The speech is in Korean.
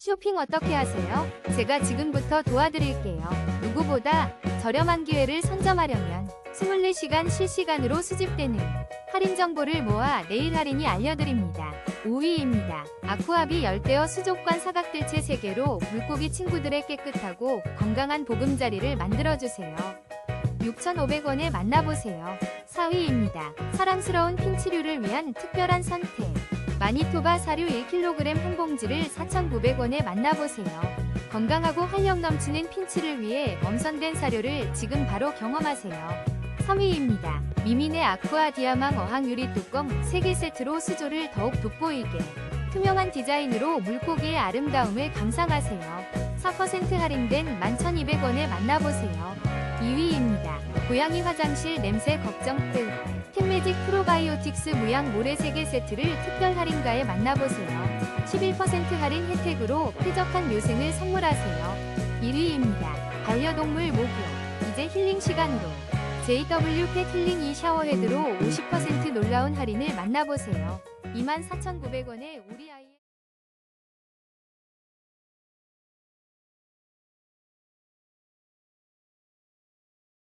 쇼핑 어떻게 하세요? 제가 지금부터 도와드릴게요. 누구보다 저렴한 기회를 선점하려면 24시간 실시간으로 수집되는 할인 정보를 모아 내일 할인이 알려드립니다. 5위입니다. 아쿠아비 열대어 수족관 사각들채 3개로 물고기 친구들의 깨끗하고 건강한 보금자리를 만들어주세요. 6,500원에 만나보세요. 4위입니다. 사랑스러운 핀치류를 위한 특별한 선택. 마니토바 사료 1kg 한 봉지를 4,900원에 만나보세요. 건강하고 활력 넘치는 핀치를 위해 엄선된 사료를 지금 바로 경험하세요. 3위입니다. 미민의 아쿠아 디아망 어항 유리 뚜껑 3개 세트로 수조를 더욱 돋보이게 투명한 디자인으로 물고기의 아름다움을 감상하세요. 4% 할인된 11,200원에 만나보세요. 2위입니다. 고양이 화장실 냄새 걱정 끝. 프로바이오틱스 무향 모래 3개 세트를 특별 할인가에 만나보세요. 11% 할인 혜택으로 쾌적한 묘생을 선물하세요. 1위입니다. 반려동물 목욕. 이제 힐링 시간으로. JW 펫 힐링 이 샤워헤드로 50% 놀라운 할인을 만나보세요. 24,900원에 우리 아이